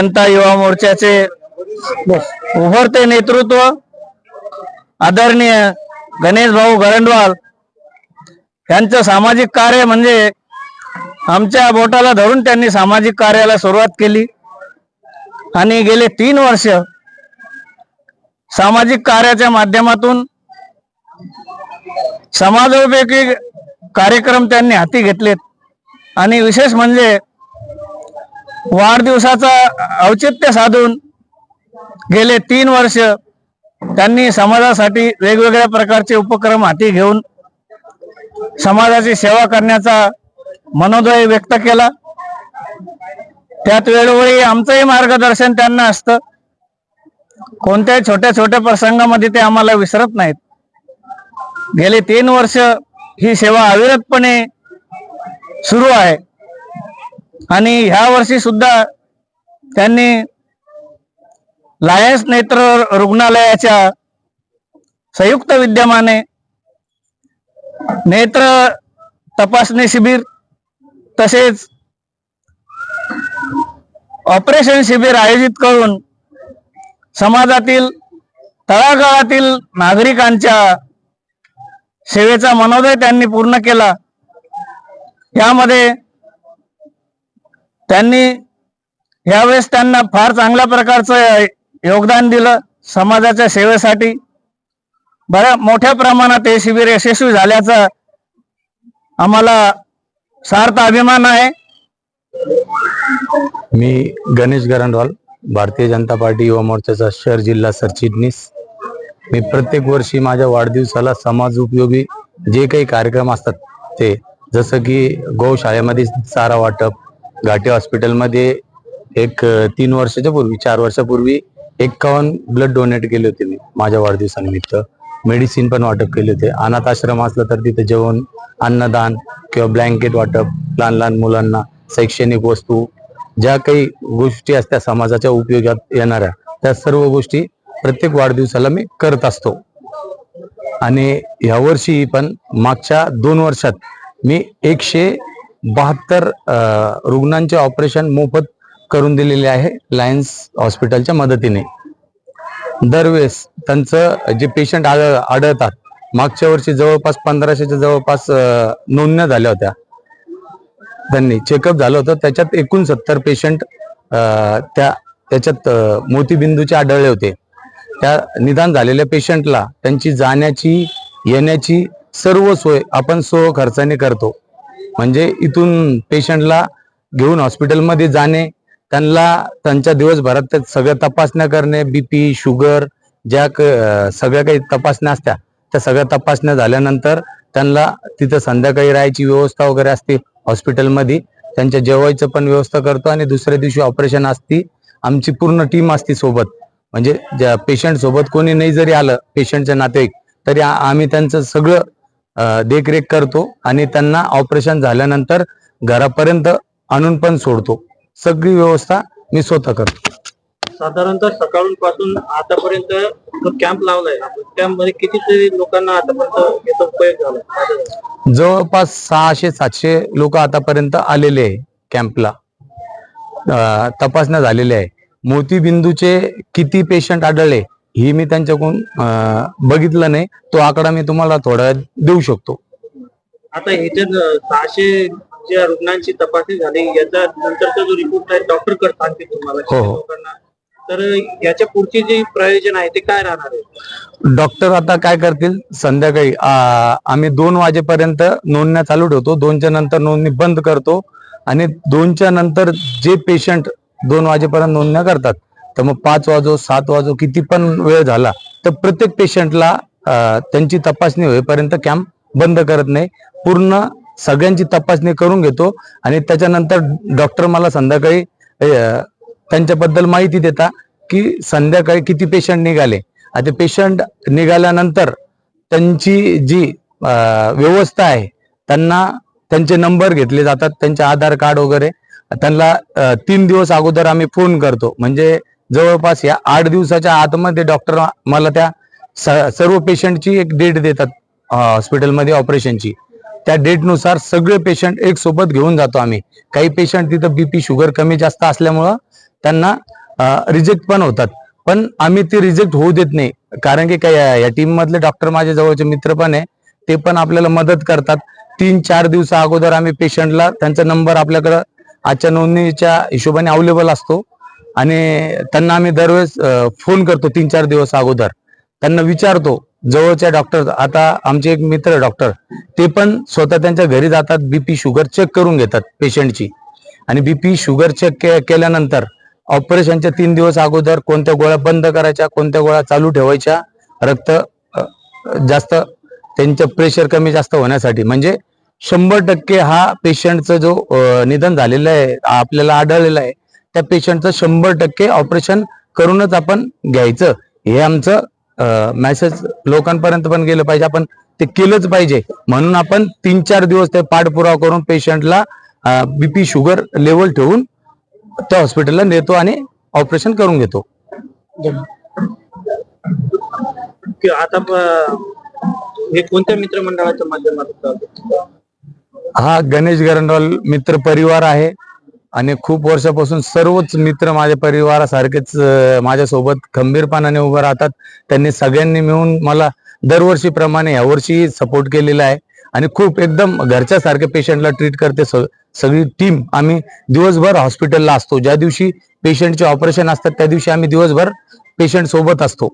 जनता युवा मोर्चाचे उभरते नेतृत्व आदरणीय गणेश भाऊ गरंडवाल यांचं सामाजिक कार्य म्हणजे आमच्या बोटाला धरून त्यांनी सामाजिक कार्याला सुरुवात केली. आणि गेले तीन वर्ष सामाजिक कार्याच्या माध्यमातून समाजोपयोगी कार्यक्रम त्यांनी हाती घेतलेत. आणि विशेष म्हणजे वाढदिवसाचा औचित्य साधून गेले तीन वर्ष त्यांनी समाजासाठी वेगवेगळ्या प्रकारचे उपक्रम हाती घेऊन समाजाची सेवा करण्याचा मनोदय व्यक्त केला. त्यात वेळोवेळी आमचंही मार्गदर्शन त्यांना असतं. कोणत्याही छोट्या छोट्या प्रसंगामध्ये ते आम्हाला विसरत नाहीत. गेले तीन वर्ष ही सेवा अविरतपणे सुरू आहे. आणि ह्या वर्षी सुद्धा त्यांनी लायन्स नेत्र रुग्णालयाच्या संयुक्त विद्यमाने नेत्र तपासणी शिबिर तसेच ऑपरेशन शिबिर आयोजित करून समाजातील तळागाळातील नागरिकांच्या सेवेचा मनोदय त्यांनी पूर्ण केला. यामध्ये त्यांनी यावेळेस त्यांना फार चांगल्या प्रकारचं योगदान दिलं समाजाच्या सेवेसाठी. बऱ्या मोठ्या प्रमाणात हे शिबिर यशस्वी झाल्याचा आम्हाला सार्थ अभिमान आहे. मी गणेश गरंडवाल भारतीय जनता पार्टी युवा मोर्चाचा शहर जिल्हा सरचिटणीस. मी प्रत्येक वर्षी माझ्या वाढदिवसाला समाज उपयोगी जे काही कार्यक्रम असतात ते जसं की गोशाळेमध्ये चारा वाटप घाटे हॉस्पिटलमध्ये एक तीन वर्षाच्या पूर्वी चार वर्षापूर्वी एक्कावन्न ब्लड डोनेट केले होते मी माझ्या वाढदिवसानिमित्त. मेडिसिन पण वाटप केले होते. अनाथ आश्रम असलं तर तिथे जेवण अन्नदान किंवा ब्लँकेट वाटप लहान लहान मुलांना शैक्षणिक वस्तू ज्या काही गोष्टी असत्या समाजाच्या उपयोगात येणाऱ्या त्या सर्व गोष्टी प्रत्येक वाढदिवसाला मी करत असतो. आणि ह्या वर्षी पण मागच्या दोन वर्षात मी एकशे बहात्तर रुग्णांचे ऑपरेशन मोफत करून दिलेले आहे लायन्स हॉस्पिटलच्या मदतीने. दरवेळेस त्यांचं जे पेशंट आढळ आढळतात मागच्या वर्षी जवळपास पंधराशेच्या जवळपास नोंदण्या झाल्या होत्या. त्यांनी चेकअप झालं होतं त्याच्यात एकूण सत्तर पेशंट त्या त्याच्यात मोतीबिंदूचे आढळले होते. त्या निदान झालेल्या पेशंटला त्यांची जाण्याची येण्याची सर्व सोय आपण सो खर्चाने करतो. म्हणजे इथून पेशंटला घेऊन हॉस्पिटलमध्ये जाणे त्यांना त्यांच्या दिवसभरात त्या सगळ्या तपासण्या करणे बीपी शुगर ज्या क- सगळ्या काही तपासण्या असत्या त्या सगळ्या तपासण्या झाल्यानंतर त्यांना तिथं संध्याकाळी राहायची व्यवस्था वगैरे असते हॉस्पिटलमध्ये. त्यांच्या जेवायचं पण व्यवस्था करतो आणि दुसऱ्या दिवशी ऑपरेशन असती. आमची पूर्ण टीम असती सोबत. म्हणजे ज्या पेशंट सोबत कोणी नाही जरी आलं पेशंटच्या नातेवाईक तरी आम्ही त्यांचं सगळं देखरेख करतो आणि त्यांना ऑपरेशन झाल्यानंतर घरापर्यंत आणून पण सोडतो. सगळी व्यवस्था मी स्वतः करतो. साधारणतः सकाळून पासून आतापर्यंत जो कॅम्प लावलाय कॅम्पमध्ये कितीतरी लोकांना आतापर्यंत याचा उपयोग झाला? जवळपास सहाशे सातशे लोक आतापर्यंत आलेले आहे कॅम्पला. तपासण्या झालेल्या आहे. मोतीबिंदूचे किती पेशंट आढळले? ही मी त्यांच्याकडून बघितलं नाही. तो आकडा मी तुम्हाला थोडा देऊ शकतो. आता ह्याच्यात सहाशे ज्या रुग्णांची तपासणी झाली याचा नंतरचा जो रिपोर्ट आहे डॉक्टर कर सांगते तुम्हाला. हो, हो. तर याच्या पुढचे जे प्रयोजन आहे ते काय राहणार आहे? डॉक्टर आता काय करतील? संध्याकाळी आम्ही दोन वाजेपर्यंत नोंदण्या चालू ठेवतो. दोनच्या नंतर नोंदणी बंद करतो. आणि दोनच्या नंतर जे पेशंट दोन वाजेपर्यंत नोंदण्या करतात तर मग पाच वाजो सात वाजो किती पण वेळ झाला तर प्रत्येक पेशंटला त्यांची तपासणी होईपर्यंत कॅम्प बंद करत नाही. पूर्ण सगळ्यांची तपासणी करून घेतो आणि त्याच्यानंतर डॉक्टर मला संध्याकाळी त्यांच्याबद्दल माहिती देता की संध्याकाळी किती पेशंट निघाले. आता पेशंट निघाल्यानंतर त्यांची जी व्यवस्था आहे त्यांना त्यांचे नंबर घेतले जातात त्यांचे आधार कार्ड वगैरे. त्यांना तीन दिवस अगोदर आम्ही फोन करतो. म्हणजे जवळपास या आठ दिवसाच्या आतमध्ये डॉक्टर मला त्या सर्व पेशंटची एक डेट देतात हॉस्पिटलमध्ये ऑपरेशनची त्या डेटनुसार सगळे पेशंट एक सोबत घेऊन जातो आम्ही. काही पेशंट तिथं बीपी शुगर कमी जास्त असल्यामुळं त्यांना रिजेक्ट पण होतात. पण आम्ही ते रिजेक्ट होऊ देत नाही. कारण की काय या टीम मधले डॉक्टर माझे जवळचे मित्र पण आहे. ते पण आपल्याला मदत करतात. तीन चार दिवसा अगोदर आम्ही पेशंटला त्यांचा नंबर आपल्याकडं आजच्या नोंदणीच्या हिशोबाने अवेलेबल असतो. आणि त्यांना आम्ही दरवेळेस फोन करतो तीन चार दिवस अगोदर. त्यांना विचारतो जवळच्या डॉक्टर आता आमचे एक मित्र डॉक्टर ते पण स्वतः त्यांच्या घरी जातात बीपी शुगर चेक करून घेतात पेशंटची आणि बीपी शुगर चेक केल्यानंतर ऑपरेशनच्या तीन दिवस अगोदर कोणत्या गोळ्या बंद करायच्या कोणत्या गोळ्या चालू ठेवायच्या रक्त जास्त त्यांचं प्रेशर कमी जास्त होण्यासाठी. म्हणजे शंभर टक्के हा पेशंटचं जो निधन झालेलं आहे आपल्याला आढळलेला आहे त्या पेशंटचं शंभर टक्के ऑपरेशन करूनच आपण घ्यायचं. हे आमचं मेसेज लोकांपर्यंत पण गेलं पाहिजे. आपण ते केलंच पाहिजे. म्हणून आपण तीन चार दिवस ते पाठपुरावा करून पेशंटला बीपी शुगर लेवल ठेवून त्या हॉस्पिटलला नेतो आणि ऑपरेशन करून घेतो. आता हे कोणत्या मित्रमंडळाच्या माध्यमातून? हा गणेश गरंडवाल मित्र परिवार आहे. आणि खूप वर्षापासून सर्वच मित्र माझ्या परिवारासारखेच माझ्यासोबत खंबीरपणाने उभं राहतात. त्यांनी सगळ्यांनी मिळून मला दरवर्षीप्रमाणे यावर्षी सपोर्ट केलेला आहे. आणि खूप एकदम घरच्या पेशंटला ट्रीट करते सगळी टीम आम्ही दिवसभर हॉस्पिटलला असतो. ज्या दिवशी पेशंटचे ऑपरेशन असतात त्या दिवशी आम्ही दिवसभर पेशंट सोबत असतो.